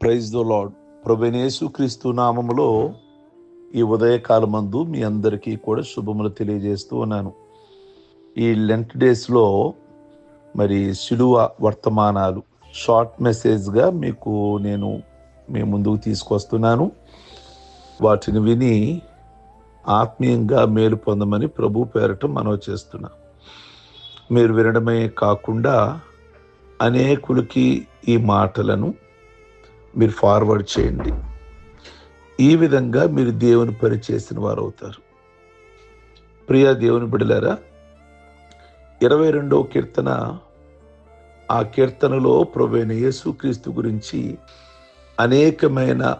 Praise the lord ప్రభనేసు క్రీస్తు నామములో ఈ ఉదయకాలమందు మీ అందరికీ కూడా శుభములు తెలియజేస్తూ ఉన్నాను. ఈ లెంట్ డేస్లో మరి సిలువ వర్తమానాలు షార్ట్ మెసేజ్గా మీకు నేను మీ ముందుకు తీసుకొస్తున్నాను. వాటిని విని ఆత్మీయంగా మేలు పొందమని ప్రభు పేరట మనవి చేస్తున్నా. మీరు వినడమే కాకుండా అనేకులకి ఈ మాటలను మీరు ఫార్వర్డ్ చేయండి. ఈ విధంగా మీరు దేవుని పని చేసిన వారు అవుతారు ప్రియ దేవుని బిడలారా ఇరవై రెండవ కీర్తన ఆ కీర్తనలో ప్రభైన యేసుక్రీస్తు గురించి అనేకమైన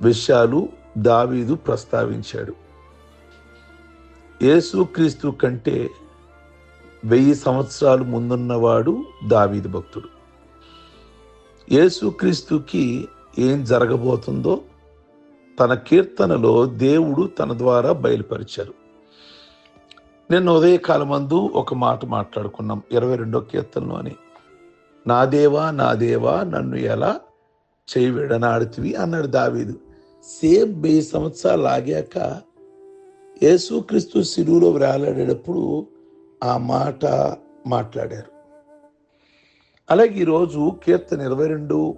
విషయాలు దావీదు ప్రస్తావించాడు. యేసుక్రీస్తు కంటే వెయ్యి సంవత్సరాలు ముందున్నవాడు దావీదు భక్తుడు. యేసుక్రీస్తుకి ఏం జరగబోతుందో తన కీర్తనలో దేవుడు తన ద్వారా బయలుపరిచారు. నిన్న ఉదయకాలమందు ఒక మాట మాట్లాడుకున్నాం ఇరవై రెండో కీర్తనలో అని. నా దేవా నా దేవా నన్ను ఎలా చేయి విడనాడుతివి అన్నాడు దావీదు. సేమ్ వెయ్యి సంవత్సరాలు ఆగాక యేసుక్రీస్తు శిలువులో వేలాడేటప్పుడు ఆ మాట మాట్లాడారు. అలాగే ఈరోజు కీర్తన ఇరవై రెండు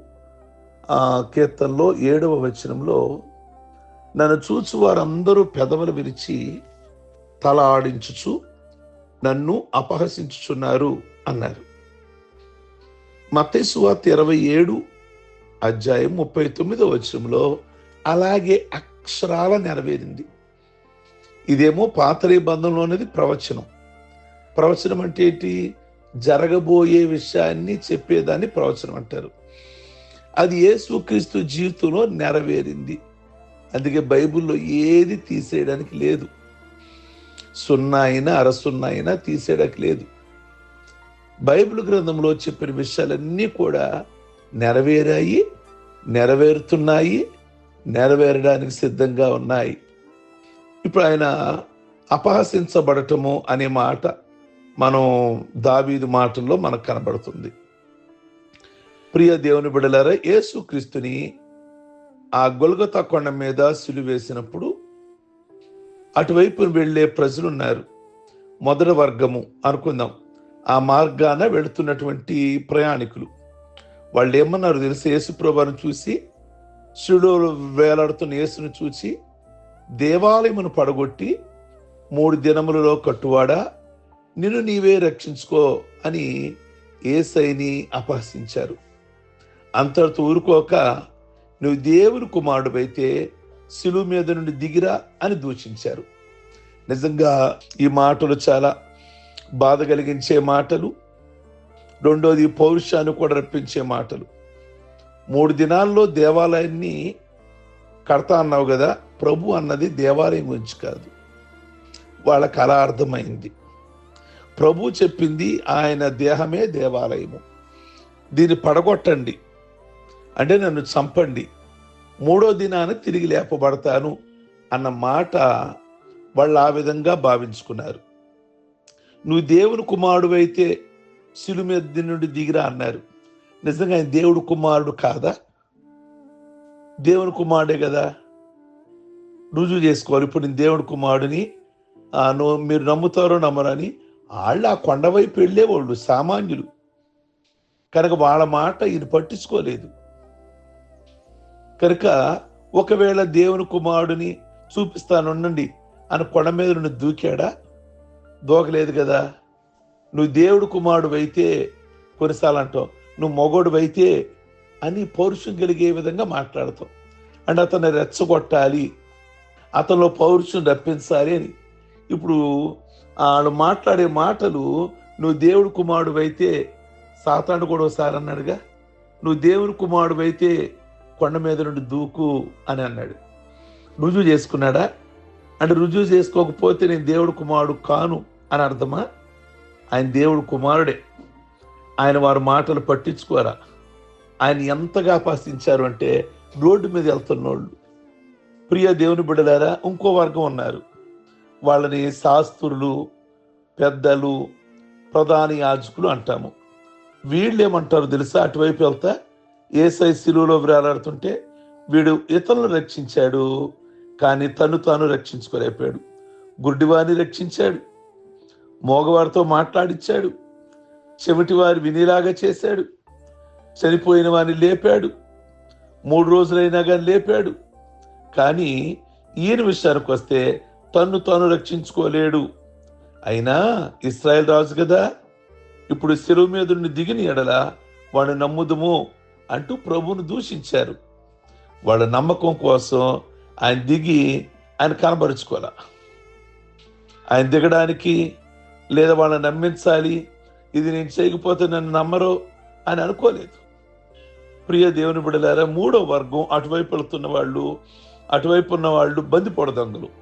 కీర్తనలో ఏడవ వచనంలో నన్ను చూచి వారందరూ పెదవులు విరిచి తల ఆడించుచు నన్ను అపహసించుచున్నారు అన్నారు. మతేసువార్త ఇరవై ఏడు అధ్యాయం ముప్పై తొమ్మిదో వచనంలో అలాగే అక్షరాల నెరవేరింది. ఇదేమో పాత నిబంధనలోనేది ప్రవచనం. ప్రవచనం అంటే ఏంటి? జరగబోయే విషయాన్ని చెప్పేదాన్ని ప్రవచనం అంటారు. అది యేసుక్రీస్తు జీవితంలో నెరవేరింది. అందుకే బైబిల్లో ఏది తీసేయడానికి లేదు. సున్నా అయినా అరసున్నా అయినా తీసేయడానికి లేదు. బైబిల్ గ్రంథంలో చెప్పిన విషయాలన్నీ కూడా నెరవేరాయి నెరవేరుతున్నాయి నెరవేరడానికి సిద్ధంగా ఉన్నాయి. ఇప్పుడు ఆయన అపహసించబడటము అనే మాట మనం దావీదు మాటల్లో మనకు కనబడుతుంది. ప్రియ దేవుని బిడలారా యేసుక్రీస్తుని ఆ గొల్గత కొండ మీద సిలువేసినప్పుడు అటువైపు వెళ్ళే ప్రజలు ఉన్నారు మొదటి వర్గము అనుకుందాం. ఆ మార్గాన వెళుతున్నటువంటి ప్రయాణికులు. వాళ్ళు ఏమన్నారు తెలిసి యేసుప్రభుని చూసి శివుడు వేలాడుతున్న యేసును చూసి దేవాలయమును పడగొట్టి మూడు దినములలో కట్టువాడా? నిన్ను నీవే రక్షించుకో అని ఏసైని అపహసించారు. అంతటితో ఊరుకోక నువ్వు దేవుని కుమారుడువైతే శిలువు మీద నుండి దిగిరా అని దూషించారు. నిజంగా ఈ మాటలు చాలా బాధ కలిగించే మాటలు. రెండోది పౌరుషాన్ని కూడా రప్పించే మాటలు. మూడు దినాల్లో దేవాలయాన్ని కడతా అన్నావు కదా ప్రభు అన్నది దేవాలయం గురించి కాదు. వాళ్ళకి అలా అర్థమైంది. ప్రభు చెప్పింది ఆయన దేహమే దేవాలయము. దీన్ని పడగొట్టండి. అంటే నన్ను చంపండి. మూడో దినాన తిరిగి లేపబడతాను అన్న మాట వాళ్ళు ఆ విధంగా భావించుకున్నారు. నువ్వు దేవుని కుమారుడు అయితే శిలు మీద నుండి దిగిరా అన్నారు. నిజంగా ఆయన దేవుడు కుమారుడు కాదా? దేవుని కుమారుడే కదా? రుజువు చేసుకోవాలి. ఇప్పుడు నేను దేవుడి కుమారుడిని నువ్వు మీరు నమ్ముతారో నమ్మరని వాళ్ళు ఆ కొండ వైపు వెళ్ళేవాళ్ళు సామాన్యులు. కనుక వాళ్ళ మాట ఈయన పట్టించుకోలేదు. కనుక ఒకవేళ దేవుని కుమారుడిని చూపిస్తానుండండి అని కొండ మీద నుండి దూకాడా? దూకలేదు కదా. నువ్వు దేవుడు కుమారుడు అయితే కొన్నిసార్లు అంటావు నువ్వు మొగోడు అయితే అని పౌరుషం కలిగే విధంగా మాట్లాడతావు. అంటే అతన్ని రెచ్చగొట్టాలి. అతనిలో పౌరుషం రప్పించాలి అని. ఇప్పుడు వాళ్ళు మాట్లాడే మాటలు నువ్వు దేవుడు కుమారుడు అయితే సాతాను కూడా ఒకసారి అన్నాడుగా నువ్వు దేవుని కుమారుడు అయితే కొండ మీద నుండి దూకు అని అన్నాడు. రుజువు చేసుకున్నాడా? అంటే రుజువు చేసుకోకపోతే నేను దేవుడు కుమారుడు కాను అని అర్థమా? ఆయన దేవుడు కుమారుడే. ఆయన వారి మాటలు పట్టించుకోరా. ఆయన ఎంతగా ఆపాసించారు అంటే రోడ్డు మీద వెళ్తున్న వాళ్ళు ప్రియ దేవుని బిడ్డలారా ఇంకో వర్గం ఉన్నారు. వాళ్ళని శాస్త్రులు పెద్దలు ప్రధాని యాజకులు అంటాము. వీళ్ళు ఏమంటారు తెలుసా? అటువైపు వెళ్తా ఏసై శిలువలో వేలాడుతుంటే వీడు ఇతరులను రక్షించాడు కానీ తను తాను రక్షించుకోలేపాడు గుడ్డివారిని రక్షించాడు మోగవారితో మాట్లాడిచ్చాడు చెవిటి వారి వినిలాగా చేశాడు చనిపోయిన వారిని లేపాడు మూడు రోజులైనా కానీ లేపాడు. కానీ ఈయన విషయానికి వస్తే తన్ను తాను రక్షించుకోలేడు. అయినా ఇస్రాయల్ రాజు కదా ఇప్పుడు శిరువు మీద దిగిన ఎడల వాడు నమ్ముదుము అంటూ ప్రభువును దూషించారు. వాళ్ళ నమ్మకం కోసం ఆయన దిగి ఆయన కనబరుచుకోవాల. ఆయన దిగడానికి లేదా వాళ్ళని నమ్మించాలి ఇది నేను చేయకపోతే నన్ను నమ్మరు అని అనుకోలేదు. ప్రియ దేవుని బిడలారా మూడో వర్గం అటువైపు వెళుతున్న వాళ్ళు అటువైపు ఉన్న వాళ్ళు బందిపోడ దొంగలు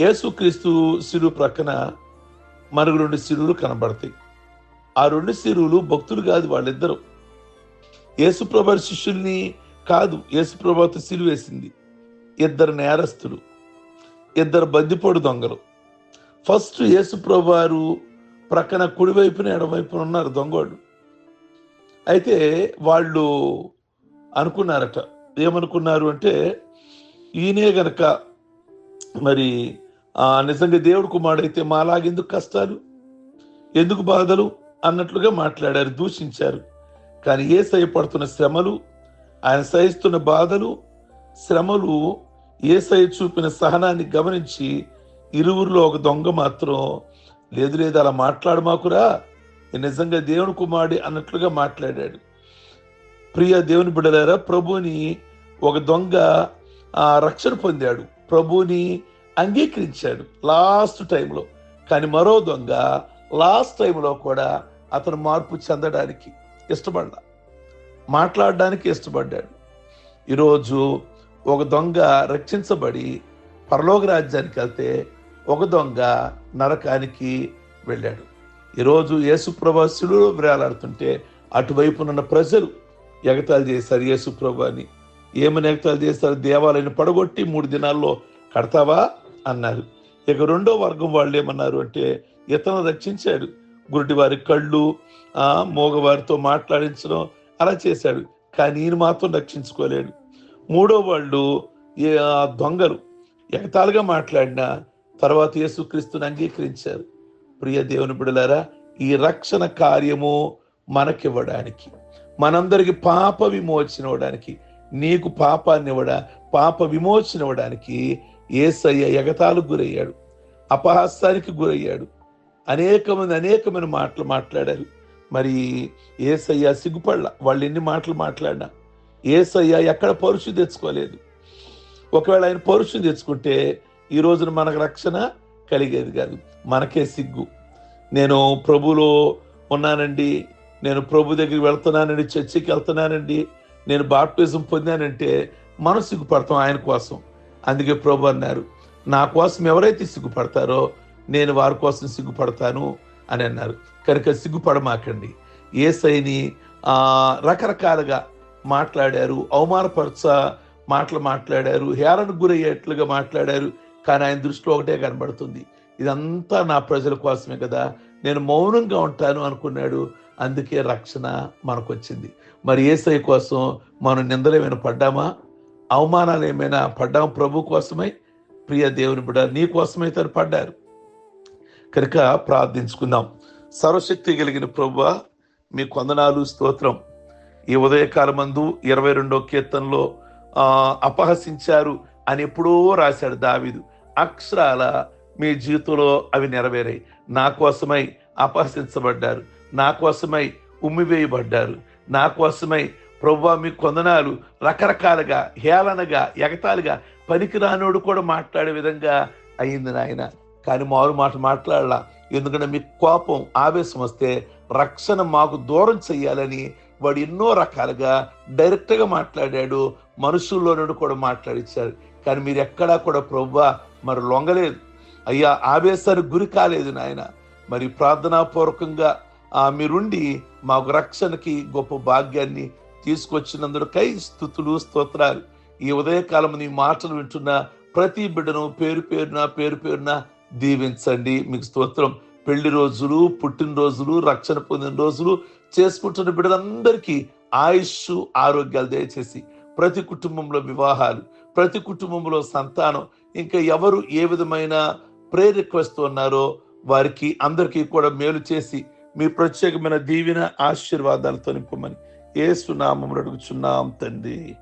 యేసుక్రీస్తు శిలువు ప్రక్కన మనకు రెండు శిలువులు కనబడతాయి. ఆ రెండు శిలువులు భక్తులు కాదు వాళ్ళిద్దరు. యేసుప్రభు శిష్యుల్ని కాదు యేసుప్రభుతో సిలువ వేసింది. ఇద్దరు నేరస్తులు ఇద్దరు బందిపోడు దొంగలు. ఫస్ట్ యేసుప్రభు వారు ప్రక్కన కుడివైపున ఎడవైపున ఉన్నారు దొంగోళ్ళు. అయితే వాళ్ళు అనుకున్నారట ఏమనుకున్నారు అంటే ఈయనే గనక మరి నిజంగా దేవుడు కుమారుడైతే మాలాగెందుకు కష్టాలు? ఎందుకు బాధలు? అన్నట్లుగా మాట్లాడారు దూషించారు. కానీ ఏ సయపడుతున్న శ్రమలు ఆయన సహిస్తున్న బాధలు శ్రమలు ఏ చూపిన సహనాన్ని గమనించి ఇరువురిలో ఒక దొంగ మాత్రం లేదు లేదు అలా మాట్లాడు మాకురా నిజంగా దేవుని కుమారుడి అన్నట్లుగా మాట్లాడాడు. ప్రియ దేవుని బిడ్డలారా ప్రభుని ఒక దొంగ ఆ రక్షణ పొందాడు. ప్రభుని అంగీకరించాడు లాస్ట్ టైంలో. కానీ మరో దొంగ లాస్ట్ టైంలో కూడా అతను మార్పు చెందడానికి ఇష్టపడ్డా మాట్లాడడానికి ఇష్టపడ్డాడు. ఈరోజు ఒక దొంగ రక్షించబడి పరలోక రాజ్యానికి వెళ్తే ఒక దొంగ నరకానికి వెళ్ళాడు. ఈరోజు యేసుప్రభాసులు వేలాడుతుంటే అటువైపునున్న ప్రజలు ఎగతాలు చేశారు యేసుప్రభాని ఏమని ఎగతాలు చేస్తారు దేవాలయాన్ని పడగొట్టి మూడు దినాల్లో కడతావా? అన్నారు. ఇక రెండో వర్గం వాళ్ళు ఏమన్నారు అంటే ఇతను రక్షించాడు. గురుడి వారి కళ్ళు మోగవారితో మాట్లాడించడం అలా చేశాడు. కానీ ఈయన మాత్రం రక్షించుకోలేడు. మూడో వాళ్ళు ఏ దొంగలు ఎగతాలుగా మాట్లాడిన తర్వాత యేసుక్రీస్తుని అంగీకరించారు. ప్రియ దేవుని బిడలారా ఈ రక్షణ కార్యము మనకివ్వడానికి మనందరికి పాప విమోచన ఇవ్వడానికి నీకు పాపాన్ని ఇవ్వడా పాప విమోచన ఇవ్వడానికి ఏసయ్య ఎగతాలకు గురయ్యాడు అపహాస్యానికి గురయ్యాడు. అనేక మంది అనేకమైన మాటలు మాట్లాడారు. మరి ఏసయ్య సిగ్గుపడల? వాళ్ళు ఎన్ని మాటలు మాట్లాడినా ఏసయ్య ఎక్కడ పరుషు తెచ్చుకోలేదు. ఒకవేళ ఆయన పరుషు తెచ్చుకుంటే ఈ రోజున మనకు రక్షణ కలిగేది కాదు. మనకే సిగ్గు. నేను ప్రభులో ఉన్నానండి. నేను ప్రభు దగ్గరికి వెళ్తున్నానండి చర్చికి వెళ్తున్నానండి. నేను బాప్టిజం పొందానంటే మనం సిగ్గుపడతాం ఆయన కోసం. అందుకే ప్రభు అన్నారు నా కోసం ఎవరైతే సిగ్గుపడతారో నేను వారి కోసం సిగ్గుపడతాను అని అన్నారు. కనుక సిగ్గుపడమాకండి. ఏసైని ఆ, రకరకాలుగా మాట్లాడారు అవమానపరచ మాటలు మాట్లాడారు హేరణ గురయ్యేట్లుగా మాట్లాడారు కానీ ఆయన దృష్టిలో ఒకటే కనబడుతుంది. ఇదంతా నా ప్రజల కోసమే కదా నేను మౌనంగా ఉంటాను అనుకున్నాడు అందుకే రక్షణ మనకు వచ్చింది మరి ఏసై కోసం మనం నిందలు పడ్డామా? అవమానాలు ఏమైనా పడ్డాం ప్రభు కోసమై? ప్రియ దేవుని బిడ్డ నీ కోసమై తను పడ్డారు. కనుక ప్రార్థించుకుందాం. సర్వశక్తి కలిగిన ప్రభు మీ కొందనాలు స్తోత్రం. ఈ ఉదయకాలమందు ఇరవై రెండో కీర్తనలో అపహసించారు అని ఎప్పుడో రాశాడు దావీదు. అక్షరాల మీ జీవితంలో అవి నెరవేరాయి. నా కోసమై అపహసించబడ్డారు. నా కోసమై ఉమ్మివేయబడ్డారు. నా కోసమై ప్రభు మీ కొందనాలు రకరకాలుగా హేళనగా ఎగతాలుగా పనికిరానోడు కూడా మాట్లాడే విధంగా అయింది నాయన. కానీ మారు మాట మాట్లాడలా. ఎందుకంటే మీకు కోపం ఆవేశం వస్తే రక్షణ మాకు దూరం చెయ్యాలని వాడు ఎన్నో రకాలుగా డైరెక్ట్గా మాట్లాడాడు. మనుషుల్లో నుండి కూడా మాట్లాడిచ్చాడు. కానీ మీరు ఎక్కడా కూడా ప్రభు మరి లొంగలేదు. అయ్యా ఆవేశానికి గురి కాలేదు నాయన. మరి ప్రార్థనాపూర్వకంగా ఆ మీరుండి మాకు రక్షణకి గొప్ప భాగ్యాన్ని తీసుకొచ్చినందుకై స్థుతులు స్తోత్రాలు. ఈ ఉదయకాలం నీ మాటలు వింటున్న ప్రతి బిడ్డను పేరు పేరున పేరు పేరున దీవించండి. మీకు స్తోత్రం. పెళ్ళి రోజులు పుట్టినరోజులు రక్షణ పొందిన రోజులు చేసుకుంటున్న బిడ్డలందరికీ ఆయుష్ ఆరోగ్యాలు దయచేసి. ప్రతి కుటుంబంలో వివాహాలు ప్రతి కుటుంబంలో సంతానం ఇంకా ఎవరు ఏ విధమైన ప్రే రిక్వెస్ట్ ఉన్నారో వారికి అందరికీ కూడా మేలు చేసి మీ ప్రత్యేకమైన దీవెన ఆశీర్వాదాలతో నింపమని ఏసునామములు అడుగుచున్నాం తండ్రి.